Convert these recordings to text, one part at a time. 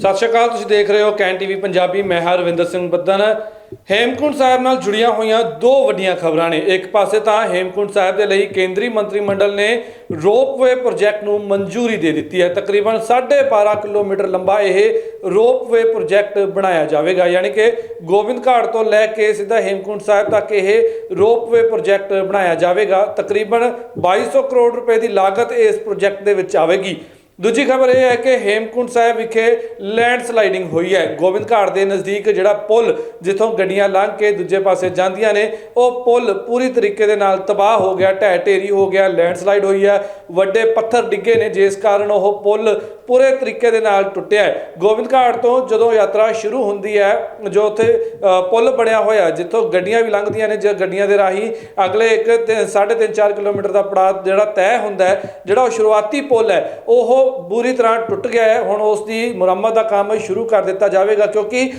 ਸਤਿ ਸ਼੍ਰੀ ਅਕਾਲ, ਤੁਸੀਂ ਦੇਖ ਰਹੇ ਹੋ ਕੈਨ ਟੀਵੀ ਪੰਜਾਬੀ, ਮੈਂ ਹਾਂ ਰਵਿੰਦਰ ਸਿੰਘ ਬੱਦਨ। ਹੇਮਕੁੰਟ ਸਾਹਿਬ ਨਾਲ ਜੁੜੀਆਂ ਹੋਈਆਂ ਦੋ ਵੱਡੀਆਂ ਖਬਰਾਂ ਨੇ। ਇੱਕ ਪਾਸੇ ਤਾਂ ਹੇਮਕੁੰਟ ਸਾਹਿਬ ਦੇ ਲਈ ਕੇਂਦਰੀ ਮੰਤਰੀ ਮੰਡਲ ਨੇ ਰੋਪਵੇ ਪ੍ਰੋਜੈਕਟ ਨੂੰ ਮਨਜ਼ੂਰੀ ਦੇ ਦਿੱਤੀ ਹੈ। ਤਕਰੀਬਨ 12.5 ਕਿਲੋਮੀਟਰ ਲੰਬਾ ਇਹ ਰੋਪਵੇ ਪ੍ਰੋਜੈਕਟ ਬਣਾਇਆ ਜਾਵੇਗਾ। ਯਾਨੀ ਕਿ ਗੋਬਿੰਦ ਘਾਟ ਤੋਂ ਲੈ ਕੇ ਸਿੱਧਾ ਹੇਮਕੁੰਟ ਸਾਹਿਬ ਤੱਕ ਇਹ ਰੋਪਵੇ ਪ੍ਰੋਜੈਕਟ ਬਣਾਇਆ ਜਾਵੇਗਾ। ਤਕਰੀਬਨ 2200 ਕਰੋੜ ਰੁਪਏ ਦੀ ਲਾਗਤ ਇਸ ਪ੍ਰੋਜੈਕਟ ਦੇ ਵਿੱਚ ਆਵੇਗੀ। ਦੂਜੀ ਖਬਰ ਇਹ ਹੈ ਕਿ ਹੇਮਕੁੰਟ ਸਾਹਿਬ ਵਿਖੇ ਲੈਂਡ ਸਲਾਈਡਿੰਗ ਹੋਈ ਹੈ। ਗੋਬਿੰਦ ਘਾਟ ਦੇ ਨਜ਼ਦੀਕ ਜਿਹੜਾ ਪੁਲ ਜਿੱਥੋਂ ਗੱਡੀਆਂ ਲੰਘ ਕੇ ਦੂਜੇ ਪਾਸੇ ਜਾਂਦੀਆਂ ਨੇ, ਉਹ ਪੁਲ ਪੂਰੀ ਤਰੀਕੇ ਦੇ ਨਾਲ ਤਬਾਹ ਹੋ ਗਿਆ ਢਹਿ ਢੇਰੀ ਹੋ ਗਿਆ ਲੈਂਡ ਸਲਾਈਡ ਹੋਈ ਹੈ। ਵੱਡੇ ਪੱਥਰ ਡਿੱਗੇ ਨੇ, ਜਿਸ ਕਾਰਨ ਉਹ ਪੁਲ ਪੂਰੇ ਤਰੀਕੇ ਦੇ ਨਾਲ ਟੁੱਟਿਆ ਹੈ। ਗੋਬਿੰਦ ਘਾਟ ਤੋਂ ਜਦੋਂ ਯਾਤਰਾ ਸ਼ੁਰੂ ਹੁੰਦੀ ਹੈ, ਜੋ ਉੱਥੇ ਪੁਲ ਬਣਿਆ ਹੋਇਆ, ਜਿੱਥੋਂ ਗੱਡੀਆਂ ਵੀ ਲੰਘਦੀਆਂ ਨੇ, ਜੇ ਗੱਡੀਆਂ ਦੇ ਰਾਹੀਂ ਅਗਲੇ 1.5 4 ਕਿਲੋਮੀਟਰ ਦਾ ਪੜਾਅ ਜਿਹੜਾ ਤੈਅ ਹੁੰਦਾ ਹੈ, ਜਿਹੜਾ ਉਹ ਸ਼ੁਰੂਆਤੀ ਪੁਲ ਹੈ, ਉਹ ਬੁਰੀ ਤਰ੍ਹਾਂ ਟੁੱਟ ਗਿਆ ਹੈ। ਹੁਣ ਉਸ ਦੀ ਮੁਰੰਮਤ ਦਾ ਕੰਮ ਸ਼ੁਰੂ ਕਰ ਦਿੱਤਾ ਜਾਵੇਗਾ ਕਿਉਂਕਿ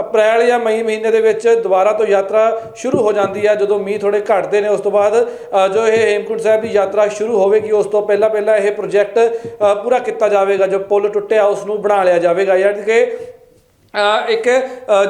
ਅਪ੍ਰੈਲ ਜਾਂ ਮਈ ਮਹੀਨੇ ਦੇ ਵਿੱਚ ਦੁਬਾਰਾ ਤੋਂ ਯਾਤਰਾ ਸ਼ੁਰੂ ਹੋ ਜਾਂਦੀ ਹੈ। ਜਦੋਂ ਮੀਂਹ ਥੋੜੇ ਘਟਦੇ ਨੇ, ਉਸ ਤੋਂ ਬਾਅਦ ਜੋ ਇਹ ਹੇਮਕੁੰਟ ਸਾਹਿਬ ਦੀ ਯਾਤਰਾ ਸ਼ੁਰੂ ਹੋਵੇਗੀ ਉਸ ਤੋਂ ਪਹਿਲਾਂ ਪਹਿਲਾਂ ਇਹ ਪ੍ਰੋਜੈਕਟ ਪੂਰਾ ਕੀਤਾ ਜਾਵੇਗਾ, ਜੋ ਪੁਲ ਟੁੱਟਿਆ ਉਸ ਨੂੰ ਬਣਾ ਲਿਆ ਜਾਵੇਗਾ। ਯਾਨੀ ਕਿ ਇੱਕ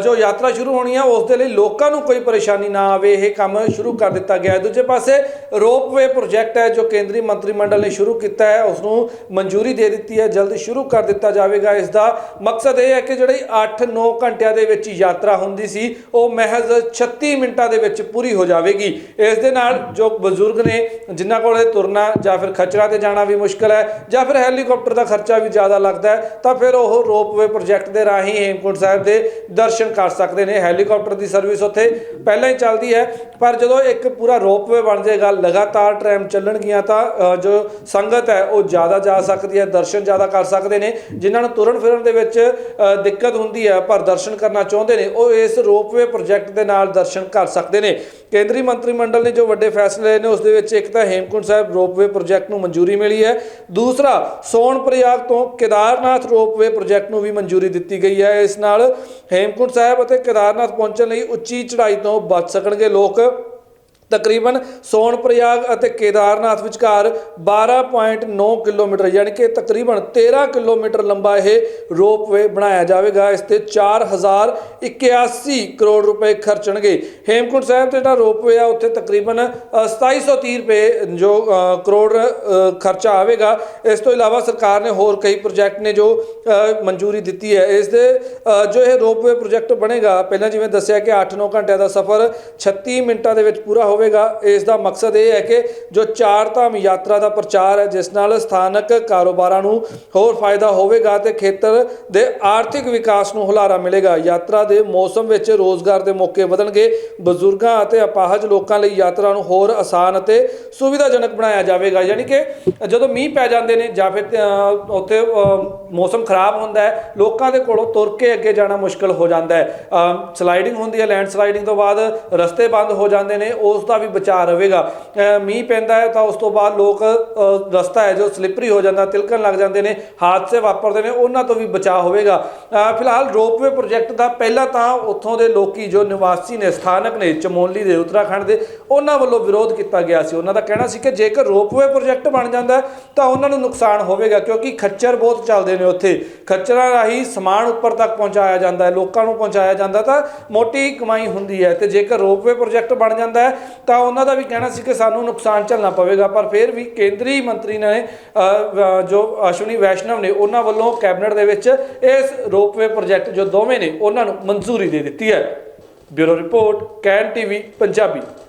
ਜੋ ਯਾਤਰਾ ਸ਼ੁਰੂ ਹੋਣੀ ਹੈ ਉਸ ਦੇ ਲਈ ਲੋਕਾਂ ਨੂੰ ਕੋਈ ਪਰੇਸ਼ਾਨੀ ਨਾ ਆਵੇ, ਇਹ ਕੰਮ ਸ਼ੁਰੂ ਕਰ ਦਿੱਤਾ ਗਿਆ ਹੈ। ਦੂਜੇ ਪਾਸੇ, ਰੋਪਵੇ ਪ੍ਰੋਜੈਕਟ ਹੈ, ਜੋ ਕੇਂਦਰੀ ਮੰਤਰੀ ਮੰਡਲ ਨੇ ਸ਼ੁਰੂ ਕੀਤਾ ਹੈ, ਉਸ ਨੂੰ ਮਨਜ਼ੂਰੀ ਦੇ ਦਿੱਤੀ ਹੈ, ਜਲਦ ਸ਼ੁਰੂ ਕਰ ਦਿੱਤਾ ਜਾਵੇਗਾ। ਇਸ ਦਾ ਮਕਸਦ ਇਹ ਹੈ ਕਿ ਜਿਹੜੀ 8-9 ਘੰਟਿਆਂ ਦੇ ਵਿੱਚ ਯਾਤਰਾ ਹੁੰਦੀ ਸੀ, ਉਹ ਮਹਿਜ਼ 36 ਮਿੰਟਾਂ ਦੇ ਵਿੱਚ ਪੂਰੀ ਹੋ ਜਾਵੇਗੀ। ਇਸ ਦੇ ਨਾਲ ਜੋ ਬਜ਼ੁਰਗ ਨੇ, ਜਿਨ੍ਹਾਂ ਕੋਲੇ ਤੁਰਨਾ ਜਾਂ ਫਿਰ ਖਚਰਾ ਤੇ ਜਾਣਾ ਵੀ ਮੁਸ਼ਕਲ ਹੈ, ਜਾਂ ਫਿਰ ਹੈਲੀਕਾਪਟਰ ਦਾ ਖਰਚਾ ਵੀ ਜ਼ਿਆਦਾ ਲੱਗਦਾ ਹੈ, ਤਾਂ ਫਿਰ ਉਹ ਰੋਪਵੇ ਪ੍ਰੋਜੈਕਟ ਦੇ ਰਾਹੀਂ ਹੇਮਕੁੰਟ ਸਾਹਿਬ ਦੇ ਦਰਸ਼ਨ ਕਰ ਸਕਦੇ ਨੇ, ਹੈਲੀਕਾਪਟਰ ਦੀ ਸਰਵਿਸ ਉੱਥੇ ਪਹਿਲਾਂ ਹੀ ਚੱਲਦੀ ਹੈ। ਪਰ ਜਦੋਂ ਇੱਕ ਪੂਰਾ ਰੋਪਵੇ ਬਣ ਜਾਏਗਾ, ਲਗਾਤਾਰ ਟ੍ਰੈਮ ਚੱਲਣਗੀਆਂ ਤਾਂ ਜੋ ਸੰਗਤ ਹੈ, ਉਹ ਜ਼ਿਆਦਾ ਜਾ ਸਕਦੀ ਹੈ, ਦਰਸ਼ਨ ਜ਼ਿਆਦਾ ਕਰ ਸਕਦੇ ਨੇ, ਜਿਨ੍ਹਾਂ ਨੂੰ ਤੁਰਨ ਫਿਰਨ ਦੇ ਵਿੱਚ ਦਿੱਕਤ ਹੁੰਦੀ ਹੈ, ਪਰ ਦਰਸ਼ਨ ਕਰਨਾ ਚਾਹੁੰਦੇ ਨੇ, ਉਹ ਇਸ ਰੋਪਵੇ ਪ੍ਰੋਜੈਕਟ ਦੇ ਨਾਲ ਦਰਸ਼ਨ ਕਰ ਸਕਦੇ ਨੇ। ਕੇਂਦਰੀ ਮੰਤਰੀ ਮੰਡਲ ਨੇ ਜੋ ਵੱਡੇ ਫੈਸਲੇ ਲਏ ਨੇ, ਉਸ ਦੇ ਵਿੱਚ ਇੱਕ ਤਾਂ ਹੇਮਕੁੰਟ ਸਾਹਿਬ ਰੋਪਵੇ ਪ੍ਰੋਜੈਕਟ ਨੂੰ ਮਨਜ਼ੂਰੀ ਮਿਲੀ ਹੈ। ਦੂਸਰਾ ਸੋਨ ਪ੍ਰਯਾਗ ਤੋਂ ਕੇਦਾਰਨਾਥ ਰੋਪਵੇ ਪ੍ਰੋਜੈਕਟ ਨੂੰ ਵੀ ਮਨਜ਼ੂਰੀ ਦਿੱਤੀ ਗਈ ਹੈ। ਇਸ ਨਾਲ ਹੇਮਕੁੰਟ ਸਾਹਿਬ ਅਤੇ ਕੇਦਾਰਨਾਥ ਪਹੁੰਚਣ ਲਈ ਉੱਚੀ ਚੜ੍ਹਾਈ ਤੋਂ ਬਚ ਸਕਣਗੇ ਲੋਕ। ਤਕਰੀਬਨ ਸੋਨ ਪ੍ਰਯਾਗ ਅਤੇ ਕੇਦਾਰਨਾਥ ਵਿਚਕਾਰ 12.9 ਕਿਲੋਮੀਟਰ ਯਾਨੀ ਕਿ ਤਕਰੀਬਨ 13 ਕਿਲੋਮੀਟਰ ਲੰਬਾ ਇਹ ਰੋਪਵੇ ਬਣਾਇਆ ਜਾਵੇਗਾ। ਇਸ ਤੇ 4081 ਕਰੋੜ ਰੁਪਏ ਖਰਚਣਗੇ। ਹੇਮਕੁੰਟ ਸਾਹਿਬ ਤੇ ਜਿਹੜਾ ਰੋਪਵੇ ਆ ਉੱਥੇ ਤਕਰੀਬਨ ਅ, 2730 ਰੁਪਏ ਜੋ ਕਰੋੜ ਖਰਚਾ ਆਵੇਗਾ। ਇਸ ਤੋਂ ਇਲਾਵਾ ਸਰਕਾਰ ਨੇ ਹੋਰ ਕਈ ਪ੍ਰੋਜੈਕਟ ਨੇ ਜੋ ਮਨਜ਼ੂਰੀ ਦਿੱਤੀ ਹੈ। ਇਸ ਦੇ ਜੋ ਇਹ ਰੋਪਵੇ ਪ੍ਰੋਜੈਕਟ ਬਣੇਗਾ ਪਹਿਲਾਂ ਜਿਵੇਂ ਦੱਸਿਆ ਕਿ 8-9 ਘੰਟਿਆਂ ਦਾ ਸਫ਼ਰ 36 ਮਿੰਟਾਂ ਦੇ ਵਿੱਚ ਪੂਰਾ ਹੋਵੇਗਾ। ਇਸ ਦਾ ਮਕਸਦ ਇਹ ਹੈ ਕਿ ਜੋ ਚਾਰ ਧਾਮ ਯਾਤਰਾ ਦਾ ਪ੍ਰਚਾਰ ਹੈ, ਜਿਸ ਨਾਲ ਸਥਾਨਕ ਕਾਰੋਬਾਰਾਂ ਨੂੰ ਹੋਰ ਫਾਇਦਾ ਹੋਵੇਗਾ ਤੇ ਖੇਤਰ ਦੇ ਆਰਥਿਕ ਵਿਕਾਸ ਨੂੰ ਹੁਲਾਰਾ ਮਿਲੇਗਾ। ਯਾਤਰਾ ਦੇ ਮੌਸਮ ਵਿੱਚ ਰੋਜ਼ਗਾਰ ਦੇ ਮੌਕੇ ਵਧਣਗੇ। ਬਜ਼ੁਰਗਾਂ ਅਤੇ ਅਪਾਹਜ ਲੋਕਾਂ ਲਈ ਯਾਤਰਾ ਨੂੰ ਹੋਰ ਆਸਾਨ ਅਤੇ ਸੁਵਿਧਾਜਨਕ ਬਣਾਇਆ ਜਾਵੇਗਾ। ਯਾਨੀ ਕਿ ਜਦੋਂ ਮੀਂਹ ਪੈ ਜਾਂਦੇ ਨੇ ਜਾਂ ਫਿਰ ਉੱਥੇ ਮੌਸਮ ਖਰਾਬ ਹੁੰਦਾ ਹੈ, ਲੋਕਾਂ ਦੇ ਕੋਲੋਂ ਤੁਰ ਕੇ ਅੱਗੇ ਜਾਣਾ ਮੁਸ਼ਕਲ ਹੋ ਜਾਂਦਾ ਹੈ। ਸਲਾਈਡਿੰਗ ਹੁੰਦੀ ਹੈ ਲੈਂਡ ਸਲਾਈਡਿੰਗ ਤੋਂ ਬਾਅਦ ਰਸਤੇ ਬੰਦ ਹੋ ਜਾਂਦੇ ਨੇ। ਉਸ ਦਾ ਵੀ ਬਚਾਅ ਰਹੇਗਾ। ਮੀਂਹ ਪੈਂਦਾ ਹੈ ਤਾਂ ਉਸ ਤੋਂ ਬਾਅਦ ਲੋਕ ਰਸਤਾ ਹੈ ਜੋ ਸਲਿੱਪਰੀ ਹੋ ਜਾਂਦਾ, ਤਿਲਕਣ ਲੱਗ ਜਾਂਦੇ ਨੇ, ਹਾਦਸੇ ਵਾਪਰਦੇ ਨੇ, ਉਹਨਾਂ ਤੋਂ ਵੀ ਬਚਾਅ ਹੋਵੇਗਾ। ਫਿਲਹਾਲ ਰੋਪਵੇ ਪ੍ਰੋਜੈਕਟ ਦਾ ਪਹਿਲਾਂ ਤਾਂ ਉੱਥੋਂ ਦੇ ਲੋਕੀ ਜੋ ਨਿਵਾਸੀ ਨੇ, ਸਥਾਨਕ ਨੇ, ਚਮੋਲੀ ਦੇ, ਉੱਤਰਾਖੰਡ ਦੇ, ਉਹਨਾਂ ਵੱਲੋਂ ਵਿਰੋਧ ਕੀਤਾ ਗਿਆ ਸੀ। ਉਹਨਾਂ ਦਾ ਕਹਿਣਾ ਸੀ ਕਿ ਜੇਕਰ ਰੋਪਵੇ ਪ੍ਰੋਜੈਕਟ ਬਣ ਜਾਂਦਾ ਤਾਂ ਉਹਨਾਂ ਨੂੰ ਨੁਕਸਾਨ ਹੋਵੇਗਾ, ਕਿਉਂਕਿ ਖੱਚਰ ਬਹੁਤ ਚੱਲਦੇ ਨੇ ਉੱਥੇ। ਖੱਚਰਾਂ ਰਾਹੀਂ ਸਮਾਨ ਉੱਪਰ ਤੱਕ ਪਹੁੰਚਾਇਆ ਜਾਂਦਾ ਹੈ, ਲੋਕਾਂ ਨੂੰ ਪਹੁੰਚਾਇਆ ਜਾਂਦਾ ਤਾਂ ਮੋਟੀ ਕਮਾਈ ਹੁੰਦੀ ਹੈ ਤੇ ਜੇਕਰ ਰੋਪਵੇ ਪ੍ਰੋਜੈਕਟ ਬਣ ਜਾਂਦਾ ਹੈ ਤਾਂ ਉਹਨਾਂ ਦਾ ਵੀ ਕਹਿਣਾ ਸੀ ਕਿ ਸਾਨੂੰ ਨੁਕਸਾਨ ਝੱਲਣਾ ਪਵੇਗਾ, ਪਰ ਫਿਰ ਵੀ ਕੇਂਦਰੀ ਮੰਤਰੀ ਨੇ ਜੋ ਅਸ਼ਵਨੀ ਵੈਸ਼ਨਵ ਨੇ, ਉਹਨਾਂ ਵੱਲੋਂ ਕੈਬਨਿਟ ਦੇ ਵਿੱਚ ਇਸ ਰੋਪਵੇ ਪ੍ਰੋਜੈਕਟ ਜੋ ਦੋਵੇਂ ਨੇ, ਉਹਨਾਂ ਨੂੰ ਮਨਜ਼ੂਰੀ ਦੇ ਦਿੱਤੀ ਹੈ। Bureau report, Can TV, Punjabi.